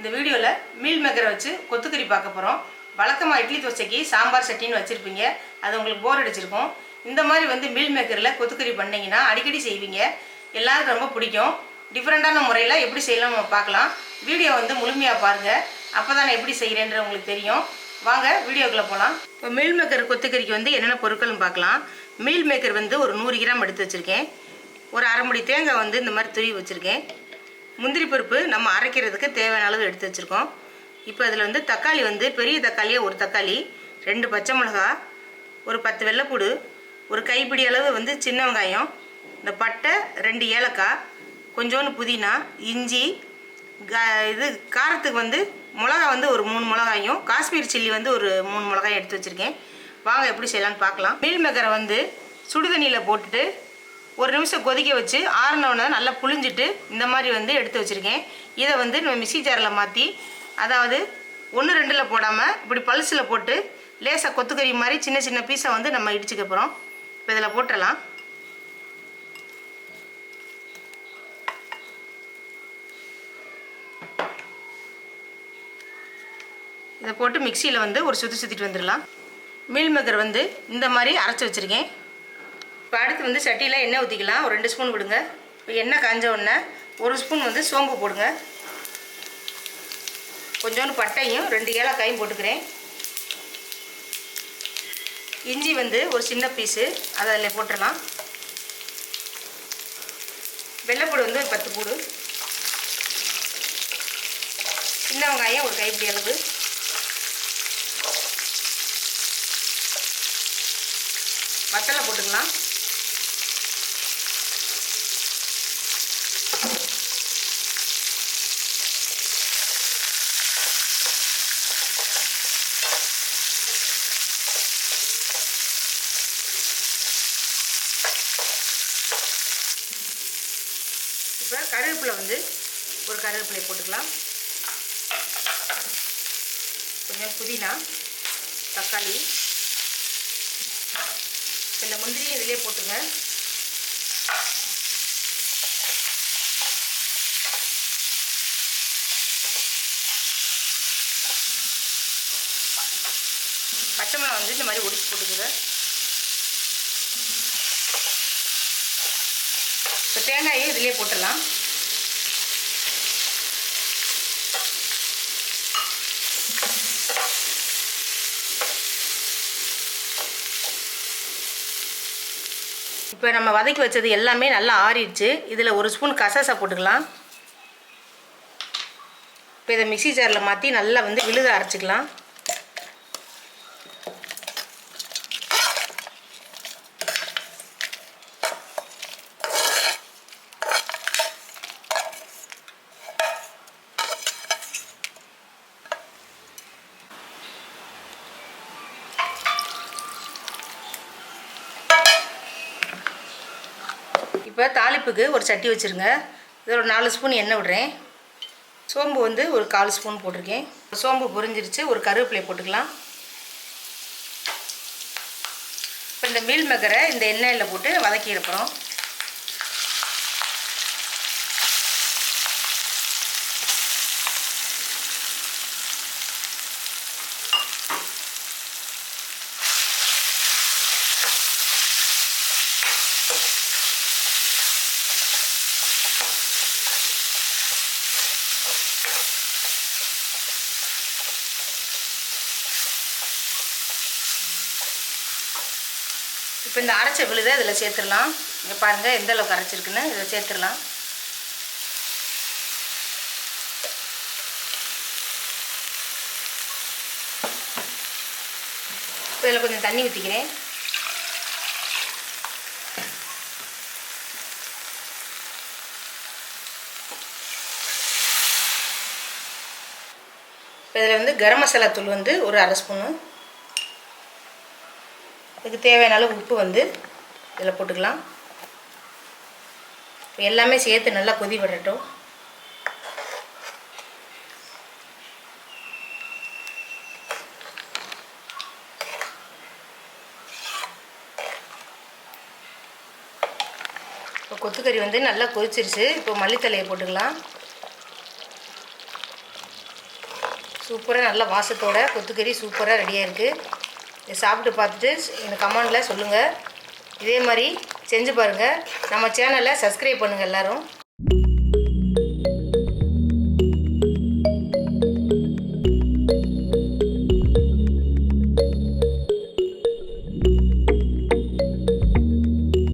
இந்த வீடியோவில் மீல் மேக்கரை வச்சு கொத்துக்கறி பார்க்க போகிறோம் வழக்கமாக இட்லி தோசைக்கு சாம்பார் சட்டின்னு வச்சுருப்பீங்க. அது உங்களுக்கு போர் அடிச்சிருக்கும். இந்த மாதிரி வந்து மீல் மேக்கரில் கொத்துக்கறி பண்ணீங்கன்னா அடிக்கடி செய்வீங்க. எல்லாருக்கும் ரொம்ப பிடிக்கும். டிஃப்ரெண்ட்டான முறையில் எப்படி செய்யலாம் நம்ம பார்க்கலாம். வீடியோ வந்து முழுமையாக பாருங்கள் அப்போ தான் நான் எப்படி செய்கிறேன்ற உங்களுக்கு தெரியும். வாங்க வீடியோக்குள்ளே போகலாம் இப்போ மீல் மேக்கர் கொத்துக்கறிக்கு வந்து என்னென்ன பொருட்கள்னு பார்க்கலாம். மீல் மேக்கர் வந்து ஒரு நூறு கிராம் எடுத்து வச்சுருக்கேன். ஒரு அரை முடி தேங்காய் வந்து இந்த மாதிரி துருவி வச்சுருக்கேன். முந்திரி பருப்பு நம்ம அரைக்கிறதுக்கு தேவையான அளவு எடுத்து வச்சுருக்கோம். இப்போ அதில் வந்து தக்காளி வந்து பெரிய தக்காளியே ஒரு தக்காளி ரெண்டு பச்சை மிளகா ஒரு பத்து வெள்ளைப்பூடு ஒரு கைப்பிடி அளவு வந்து சின்ன வெங்காயம் இந்த பட்டை ரெண்டு ஏலக்காய் கொஞ்சோண்டு புதினா இஞ்சி க இது காரத்துக்கு வந்து மிளகா வந்து ஒரு மூணு மிளகாயும் காஷ்மீர் சில்லி வந்து ஒரு மூணு மிளகாயும் எடுத்து வச்சுருக்கேன். வாங்க எப்படி செய்யலாம்னு பார்க்கலாம். மீல் மேக்கரை வந்து சுடுதண்ணியில் போட்டுட்டு ஒரு நிமிஷம் கொதிக்க வச்சு ஆறினவுடனே நல்லா புழிஞ்சிட்டு இந்த மாதிரி வந்து எடுத்து வச்சுருக்கேன். இதை வந்து நம்ம மிக்சி ஜாரில் மாற்றி அதாவது ஒன்று ரெண்டில் போடாமல் இப்படி பல்ஸில் போட்டு லேசாக கொத்துக்கறி மாதிரி சின்ன சின்ன பீஸை வந்து நம்ம இடிச்சுக்க போகிறோம் இப்போ இதில் போட்டுடலாம். இதை போட்டு மிக்சியில் வந்து ஒரு சுற்றி சுற்றிட்டு வந்துடலாம். மீல் மேக்கர் வந்து இந்த மாதிரி அரைச்சி வச்சுருக்கேன். இப்போ அடுத்து வந்து சட்டியில் எண்ணெய் ஊற்றிக்கலாம் ஒரு ரெண்டு ஸ்பூன் விடுங்க. இப்போ எண்ணெய் காஞ்ச உடனே ஒரு ஸ்பூன் வந்து சோம்பு போடுங்க. கொஞ்சோண்டு பட்டையும் ரெண்டு ஏலக்காயும் போட்டுக்கிறேன். இஞ்சி வந்து ஒரு சின்ன பீஸு அதை அதில் போட்டுடலாம் வெள்ளைப்பூடு வந்து ஒரு பத்து பூடு. சின்ன வெங்காயம் ஒரு கைப்பிடி அளவு. மசாலா போட்டுக்கலாம் இப்போ கருவேப்பிலை வந்து ஒரு கருவேப்பிலை போட்டுக்கலாம். கொஞ்சம் புதினா தக்காளி. இந்த முந்திரியும் இதிலே போட்டுங்க பச்சை மிளகா வந்து இந்த மாதிரி ஒடிச்சு போட்டுக்குங்க. இப்போ தேங்காயும் இதிலே போட்டுடலாம். இப்போ நம்ம வதக்கி வச்சது எல்லாமே நல்லா ஆறிடுச்சு. இதில் ஒரு ஸ்பூன் கசசா போட்டுக்கலாம். இப்போ இதை மிக்சி ஜாரில் மாற்றி நல்லா வந்து விழுத அரைச்சிக்கலாம். இப்போ தாளிப்புக்கு ஒரு சட்டி வச்சுருங்க. இதில் ஒரு நாலு ஸ்பூன் எண்ணெய் விடுறேன். சோம்பு வந்து ஒரு கால் ஸ்பூன் போட்டிருக்கேன். சோம்பு பொரிஞ்சிருச்சு ஒரு கருவேப்பிலை போட்டுக்கலாம். இப்போ இந்த மீல் மேக்கரை இந்த எண்ணெயில் போட்டு வதக்கி இப்போ இந்த அரைச்ச விழுதை இதில் சேர்த்துடலாம். இங்கே பாருங்கள் எந்த அளவுக்கு அரைச்சிருக்குன்னு இதில் சேர்த்துடலாம். இப்போ இதில் கொஞ்சம் தண்ணி ஊற்றிக்கிறேன் இப்போ இதில் வந்து கரம் மசாலா தூள் வந்து ஒரு அரை ஸ்பூனு இதுக்கு தேவையான அளவு உப்பு வந்து இதில் போட்டுக்கலாம். எல்லாமே சேர்த்து நல்லா கொதி விடட்டும். இப்போ கொத்துக்கறி வந்து நல்லா கொதிச்சிருச்சு. இப்போ மல்லித்தலையை போட்டுக்கலாம். சூப்பராக நல்ல வாசத்தோட கொத்துக்கறி சூப்பராக ரெடியாக இருக்குது சாப்பிட்டு பார்த்துட்டு எனக்கு கமெண்டில் சொல்லுங்கள் இதே மாதிரி செஞ்சு பாருங்கள் நம்ம சேனலை சப்ஸ்கிரைப் பண்ணுங்கள் எல்லோரும்.